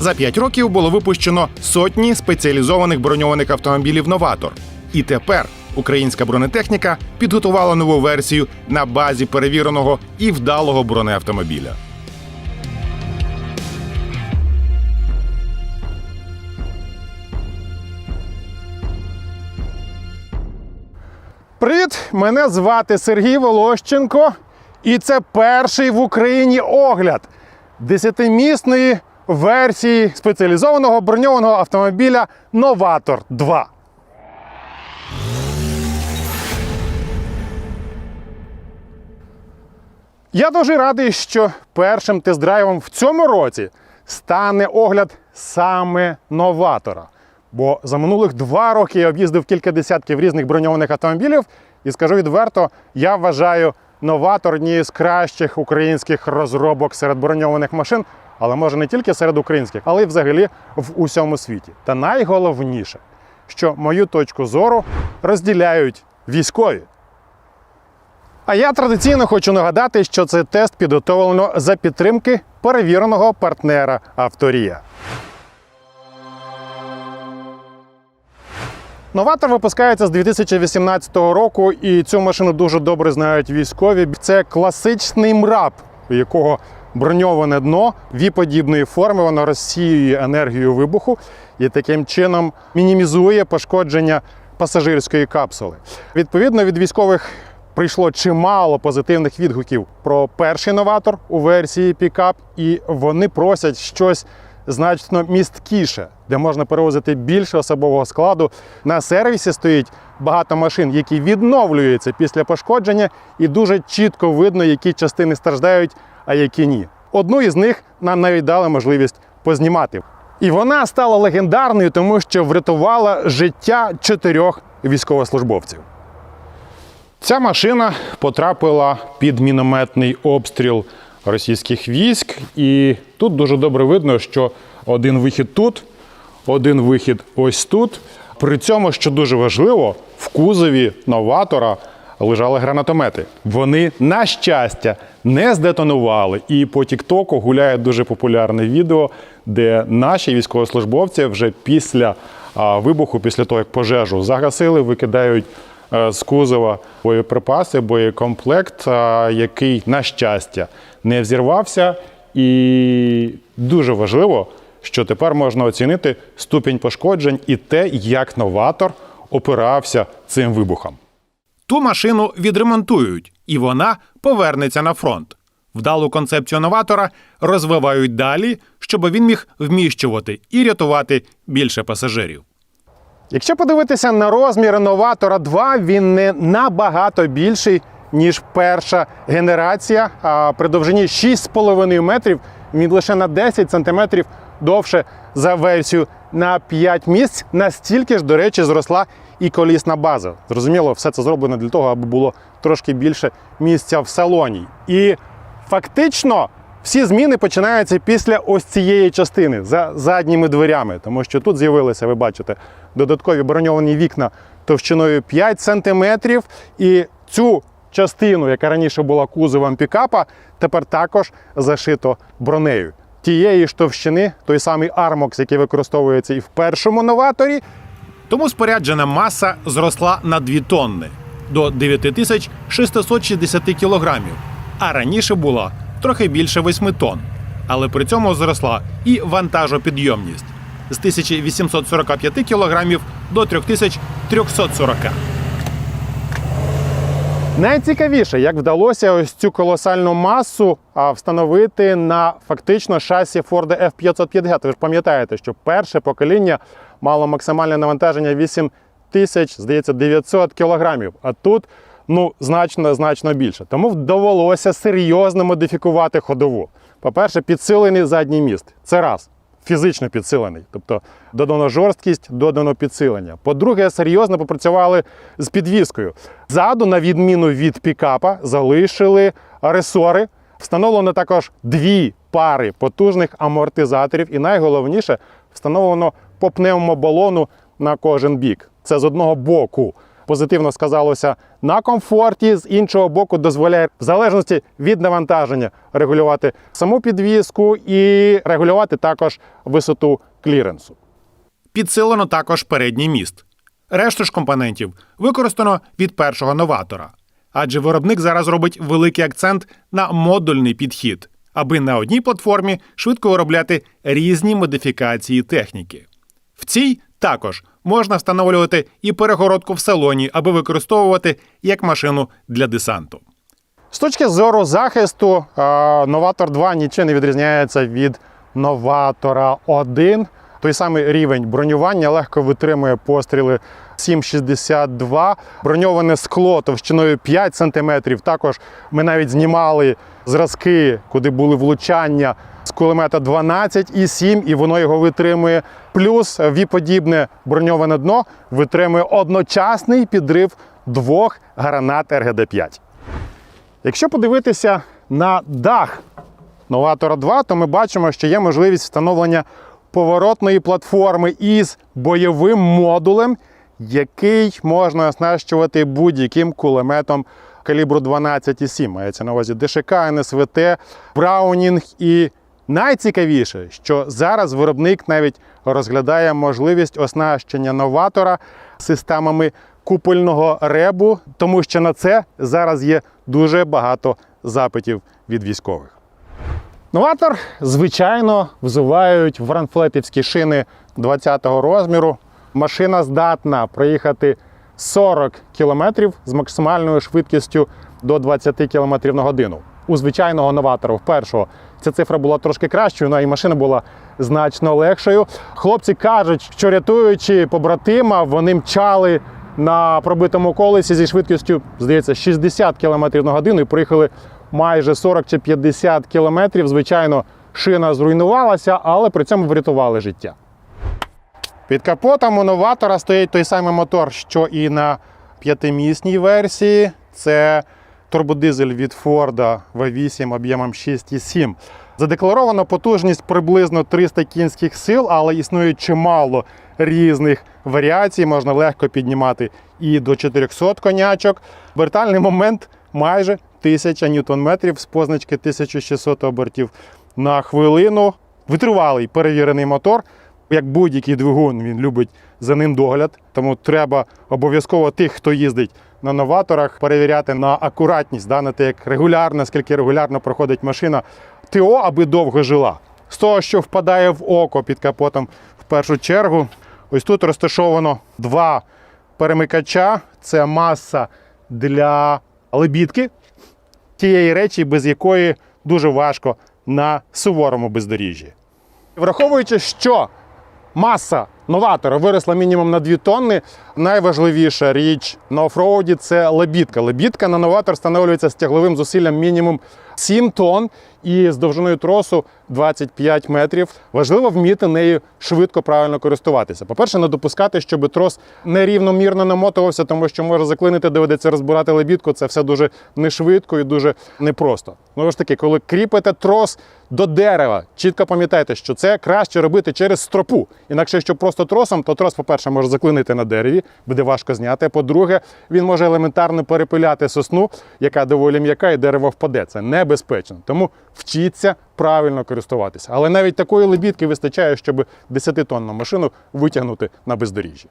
За п'ять років було випущено сотні спеціалізованих броньованих автомобілів Новатор. І тепер українська бронетехніка підготувала нову версію на базі перевіреного і вдалого бронеавтомобіля. Привіт! Мене звати Сергій Волощенко, і це перший в Україні огляд десятимісної версії спеціалізованого броньованого автомобіля Новатор 2. Я дуже радий, що першим тест-драйвом в цьому році стане огляд саме новатора. Бо за минулих два роки я об'їздив кілька десятків різних броньованих автомобілів, і скажу відверто, я вважаю новатор однією з кращих українських розробок серед броньованих машин, але може не тільки серед українських, але й взагалі в усьому світі. Та найголовніше, що мою точку зору розділяють військові. А я традиційно хочу нагадати, що цей тест підготовлено за підтримки перевіреного партнера Авторія. Новатор випускається з 2018 року, і цю машину дуже добре знають військові. Це класичний мраб, у якого броньоване дно віподібної форми, воно розсіює енергію вибуху і таким чином мінімізує пошкодження пасажирської капсули. Відповідно, від військових прийшло чимало позитивних відгуків про перший новатор у версії пікап, і вони просять щось значно місткіше, де можна перевозити більше особового складу. На сервісі стоїть багато машин, які відновлюються після пошкодження, і дуже чітко видно, які частини страждають, а які ні. Одну із них нам навіть дали можливість познімати. І вона стала легендарною, тому що врятувала життя чотирьох військовослужбовців. Ця машина потрапила під мінометний обстріл російських військ, і тут дуже добре видно, що один вихід тут, один вихід ось тут. При цьому, що дуже важливо, в кузові новатора лежали гранатомети. Вони, на щастя, не здетонували. І по Тіктоку гуляє дуже популярне відео, де наші військовослужбовці вже після вибуху, після того, як пожежу загасили, викидають е, з кузова боєприпаси, боєкомплект, який, на щастя, не взірвався. І дуже важливо, що тепер можна оцінити ступінь пошкоджень і те, як новатор опирався цим вибухам. Ту машину відремонтують, і вона повернеться на фронт. Вдалу концепцію новатора розвивають далі, щоб він міг вміщувати і рятувати більше пасажирів. Якщо подивитися на розміри новатора 2, він не набагато більший, ніж перша генерація. А при довжині 6,5 метрів він лише на 10 сантиметрів довше за версію на 5 місць. Настільки ж, до речі, зросла і колісна база. Зрозуміло, все це зроблено для того, аби було трошки більше місця в салоні. І фактично всі зміни починаються після ось цієї частини за задніми дверями, тому що тут з'явилися, ви бачите, додаткові броньовані вікна товщиною 5 см. І цю частину, яка раніше була кузовом пікапа, тепер також зашито бронею. Тієї ж товщини, той самий армокс, який використовується і в першому новаторі, Тому споряджена маса зросла на 2 тонни до 9660 кілограмів, а раніше була трохи більше 8 тонн. Але при цьому зросла і вантажопідйомність з 1845 кілограмів до 3340. Найцікавіше, як вдалося ось цю колосальну масу встановити на фактично шасі Ford F550. Ви ж пам'ятаєте, що перше покоління мало максимальне навантаження 8 тисяч, здається, 900 кілограмів. А тут ну, значно значно більше. Тому довелося серйозно модифікувати ходову. По-перше, підсилений задній міст. Це раз. Фізично підсилений, тобто додано жорсткість, додано підсилення. По-друге, серйозно попрацювали з підвіскою. Ззаду, на відміну від пікапа, залишили ресори. Встановлено також дві пари потужних амортизаторів, і найголовніше встановлено по пневмобалону на кожен бік. Це з одного боку позитивно сказалося на комфорті, з іншого боку, дозволяє в залежності від навантаження регулювати саму підвіску і регулювати також висоту кліренсу. Підсилено також передній міст. Решту ж компонентів використано від першого новатора, адже виробник зараз робить великий акцент на модульний підхід, аби на одній платформі швидко виробляти різні модифікації техніки. В цій також можна встановлювати і перегородку в салоні, аби використовувати як машину для десанту. З точки зору захисту, Новатор 2 нічим не відрізняється від Новатора 1. Той самий рівень бронювання легко витримує постріли 7,62. Броньоване скло товщиною 5 см. Також ми навіть знімали зразки, куди були влучання з кулемета 12,7 і воно його витримує. Плюс віподібне броньоване дно витримує одночасний підрив двох гранат РГД-5. Якщо подивитися на дах Новатора 2, то ми бачимо, що є можливість встановлення поворотної платформи із бойовим модулем, який можна оснащувати будь-яким кулеметом калібру 12,7. Мається на увазі ДШК, НСВТ, Браунінг і найцікавіше, що зараз виробник навіть розглядає можливість оснащення новатора системами купольного ребу, тому що на це зараз є дуже багато запитів від військових. Новатор, звичайно, взувають в ранфлетівські шини 20-го розміру. Машина здатна проїхати 40 км з максимальною швидкістю до 20 км на годину. У звичайного новатора, в першого, ця цифра була трошки кращою, ну і машина була значно легшою. Хлопці кажуть, що рятуючи побратима, вони мчали на пробитому колесі зі швидкістю, здається, 60 км на годину і проїхали майже 40 чи 50 кілометрів. Звичайно, шина зруйнувалася, але при цьому врятували життя. Під капотом у новатора стоїть той самий мотор, що і на п'ятимісній версії. Це турбодизель від Ford V8 об'ємом 6,7. Задекларовано потужність приблизно 300 кінських сил, але існує чимало різних варіацій. Можна легко піднімати і до 400 конячок. Вертальний момент майже 1000 ньютон-метрів з позначки 1600 обертів на хвилину. Витривалий перевірений мотор. Як будь-який двигун, він любить за ним догляд. Тому треба обов'язково тих, хто їздить на новаторах, перевіряти на акуратність, да, на те, як регулярно, скільки регулярно проходить машина ТО, аби довго жила. З того, що впадає в око під капотом, в першу чергу, ось тут розташовано два перемикача. Це маса для лебідки, тієї речі, без якої дуже важко на суворому бездоріжжі. Враховуючи, що маса новатора виросла мінімум на 2 тонни, найважливіша річ на офроуді це лебідка. Лебідка на новатор встановлюється стягловим зусиллям мінімум 7 тонн і з довжиною тросу 25 метрів. Важливо вміти нею швидко правильно користуватися. По-перше, не допускати, щоб трос нерівномірно намотувався, тому що може заклинити, доведеться розбирати лебідку. Це все дуже нешвидко і дуже непросто. Знову ж таки, коли кріпите трос до дерева, чітко пам'ятайте, що це краще робити через стропу. Інакше, якщо просто тросом, то трос, по-перше, може заклинити на дереві, буде важко зняти. По-друге, він може елементарно перепиляти сосну, яка доволі м'яка, і дерево впаде. Це небезпечно. Тому вчіться правильно користуватися. Але навіть такої лебідки вистачає, щоб 10-тонну машину витягнути на бездоріжжі.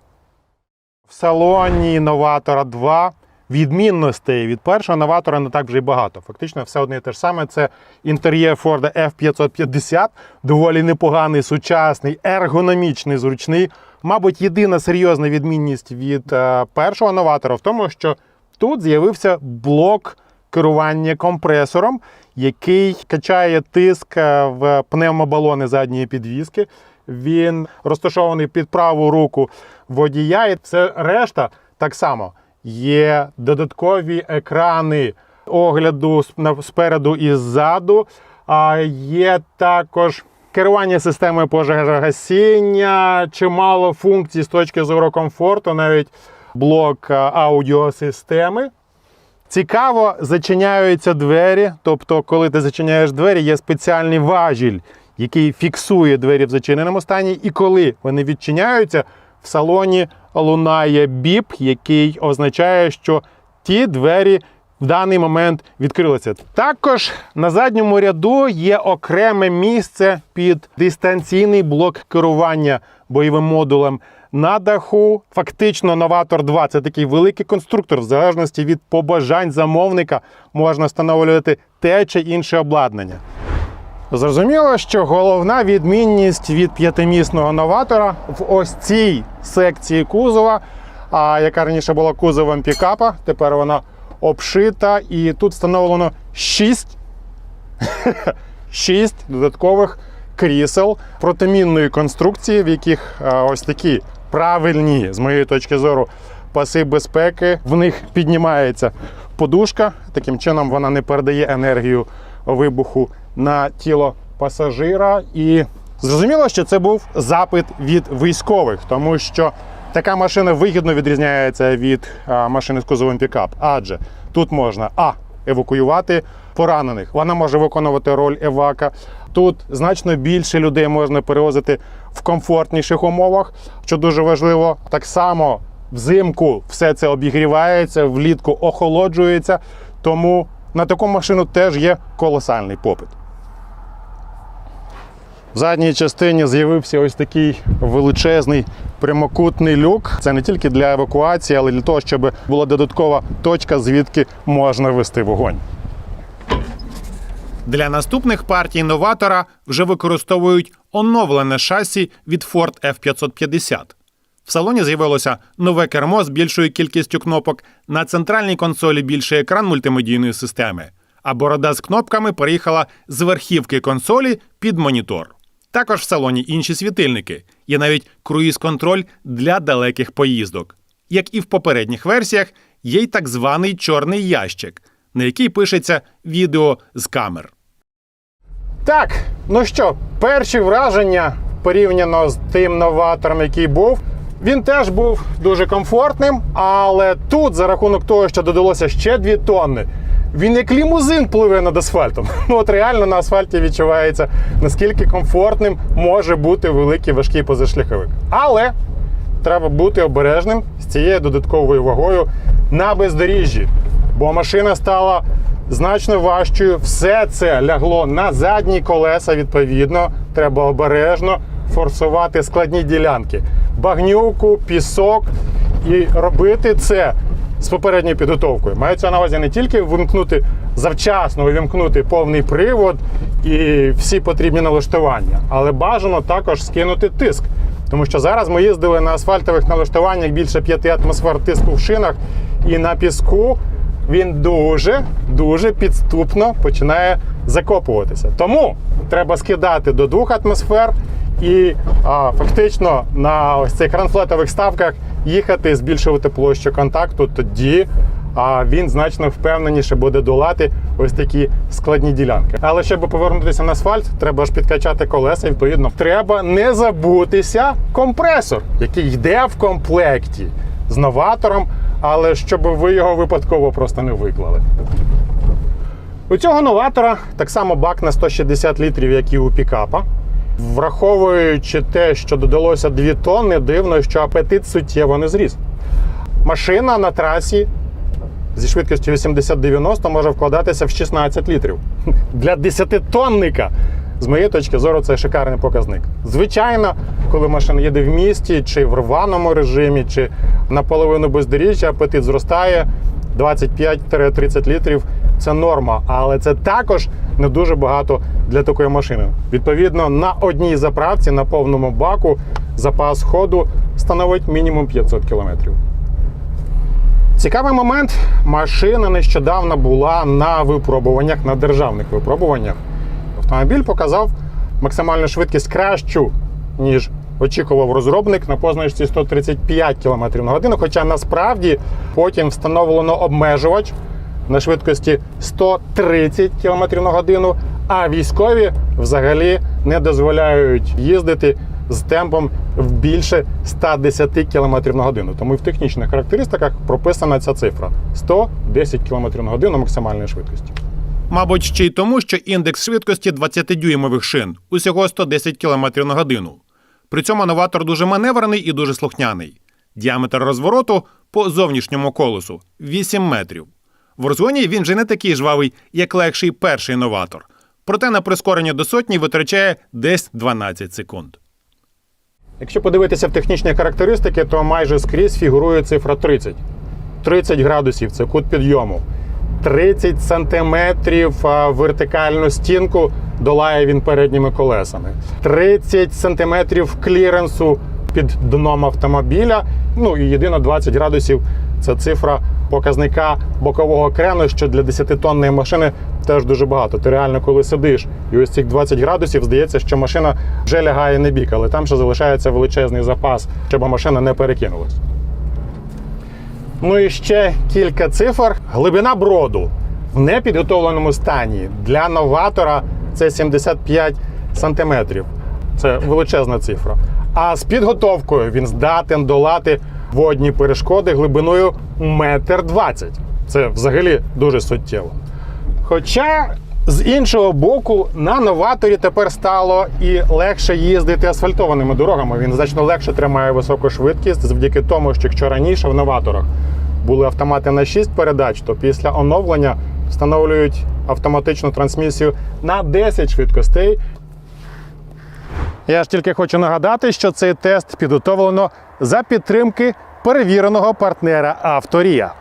В салоні новатора 2 відмінностей від першого новатора не так вже й багато. Фактично, все одне і те ж саме. Це інтер'єр Ford F550, доволі непоганий, сучасний, ергономічний, зручний. Мабуть, єдина серйозна відмінність від е, першого новатора в тому, що тут з'явився блок керування компресором, який качає тиск е, в пневмобалони задньої підвіски. Він розташований під праву руку водія. І все решта так само є додаткові екрани огляду спереду і ззаду. А є також керування системою пожежогасіння, чимало функцій з точки зору комфорту, навіть блок е, аудіосистеми. Цікаво, зачиняються двері. Тобто, коли ти зачиняєш двері, є спеціальний важіль, який фіксує двері в зачиненому стані. І коли вони відчиняються, в салоні лунає біп, який означає, що ті двері в даний момент відкрилися. Також на задньому ряду є окреме місце під дистанційний блок керування бойовим модулем. На даху фактично новатор 2 це такий великий конструктор. В залежності від побажань замовника можна встановлювати те чи інше обладнання. Зрозуміло, що головна відмінність від п'ятимісного новатора в ось цій секції кузова, а яка раніше була кузовом пікапа, тепер вона обшита, і тут встановлено 6, 6 додаткових крісел протимінної конструкції, в яких ось такі правильні, з моєї точки зору, паси безпеки. В них піднімається подушка. Таким чином вона не передає енергію вибуху на тіло пасажира. І зрозуміло, що це був запит від військових, тому що така машина вигідно відрізняється від машини з кузовом пікап. Адже тут можна а. Евакуювати поранених. Вона може виконувати роль евака. Тут значно більше людей можна перевозити в комфортніших умовах, що дуже важливо. Так само взимку все це обігрівається, влітку охолоджується. Тому на таку машину теж є колосальний попит. В задній частині з'явився ось такий величезний прямокутний люк. Це не тільки для евакуації, але й для того, щоб була додаткова точка, звідки можна вести вогонь. Для наступних партій новатора вже використовують оновлене шасі від Ford F550. В салоні з'явилося нове кермо з більшою кількістю кнопок, на центральній консолі більший екран мультимедійної системи, а борода з кнопками переїхала з верхівки консолі під монітор. Також в салоні інші світильники, є навіть круїз-контроль для далеких поїздок. Як і в попередніх версіях, є й так званий чорний ящик, на який пишеться відео з камер. Так, ну що, перші враження порівняно з тим новатором, який був. Він теж був дуже комфортним, але тут, за рахунок того, що додалося ще 2 тонни, він як лімузин пливе над асфальтом. Ну от реально на асфальті відчувається, наскільки комфортним може бути великий важкий позашляховик. Але треба бути обережним з цією додатковою вагою на бездоріжжі, бо машина стала значно важчою. Все це лягло на задні колеса. Відповідно, треба обережно форсувати складні ділянки, багнюку, пісок і робити це з попередньою підготовкою. Мається на увазі не тільки вимкнути завчасно, увімкнути повний привод і всі потрібні налаштування, але бажано також скинути тиск. Тому що зараз ми їздили на асфальтових налаштуваннях більше 5 атмосфер тиску в шинах, і на піску він дуже дуже підступно починає закопуватися. Тому треба скидати до 2 атмосфер і а, фактично на ось цих кранфлетових ставках їхати, збільшувати площу контакту. Тоді а, він значно впевненіше буде долати ось такі складні ділянки. Але щоб повернутися на асфальт, треба ж підкачати колеса. і, Відповідно, треба не забутися компресор, який йде в комплекті з новатором, але щоб ви його випадково просто не виклали. У цього новатора так само бак на 160 літрів, як і у пікапа. Враховуючи те, що додалося 2 тонни, дивно, що апетит суттєво не зріс. Машина на трасі зі швидкістю 80-90 може вкладатися в 16 літрів. Для 10-тонника, з моєї точки зору, це шикарний показник. Звичайно, коли машина їде в місті, чи в рваному режимі, чи наполовину бездоріжжя, апетит зростає 25-30 літрів. Це норма, але це також не дуже багато для такої машини. Відповідно, на одній заправці на повному баку запас ходу становить мінімум 500 кілометрів. Цікавий момент. Машина нещодавно була на випробуваннях, на державних випробуваннях. Автомобіль показав максимальну швидкість кращу, ніж очікував розробник на позначці 135 км на годину. Хоча насправді потім встановлено обмежувач на швидкості 130 км на годину, а військові взагалі не дозволяють їздити з темпом в більше 110 км на годину. Тому і в технічних характеристиках прописана ця цифра 110 км на годину максимальної швидкості. Мабуть, ще й тому, що індекс швидкості 20-дюймових шин усього 110 км на годину. При цьому новатор дуже маневрений і дуже слухняний. Діаметр розвороту по зовнішньому колесу 8 метрів. В розгоні він вже не такий жвавий, як легший перший новатор. Проте на прискорення до сотні витрачає десь 12 секунд. Якщо подивитися в технічні характеристики, то майже скрізь фігурує цифра 30. 30 градусів це кут підйому. 30 сантиметрів вертикальну стінку долає він передніми колесами. 30 сантиметрів кліренсу під дном автомобіля. Ну і єдино 20 градусів це цифра показника бокового крену, що для 10-тонної машини теж дуже багато. Ти реально, коли сидиш, і ось цих 20 градусів здається, що машина вже лягає на бік, але там ще залишається величезний запас, щоб машина не перекинулась. Ну і ще кілька цифр. Глибина броду в непідготовленому стані для новатора це 75 сантиметрів. Це величезна цифра. А з підготовкою він здатен долати водні перешкоди глибиною метр двадцять. Це взагалі дуже суттєво. Хоча з іншого боку, на новаторі тепер стало і легше їздити асфальтованими дорогами. Він значно легше тримає високу швидкість завдяки тому, що якщо раніше в новаторах були автомати на 6 передач, то після оновлення встановлюють автоматичну трансмісію на 10 швидкостей. Я ж тільки хочу нагадати, що цей тест підготовлено за підтримки перевіреного партнера Авторія.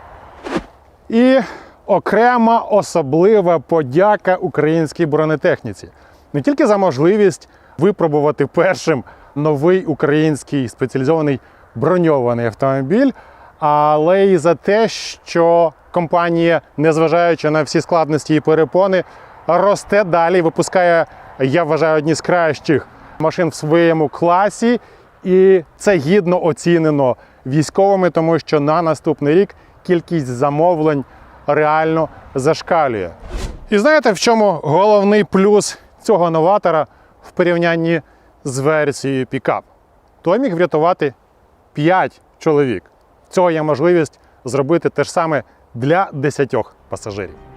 І окрема особлива подяка українській бронетехніці не тільки за можливість випробувати першим новий український спеціалізований броньований автомобіль, але й за те, що компанія, незважаючи на всі складності і перепони, росте далі, випускає, я вважаю, одні з кращих машин в своєму класі, і це гідно оцінено військовими, тому що на наступний рік кількість замовлень реально зашкалює. І знаєте, в чому головний плюс цього новатора в порівнянні з версією пікап? Той міг врятувати 5 чоловік. Цього є можливість зробити те ж саме для 10 пасажирів.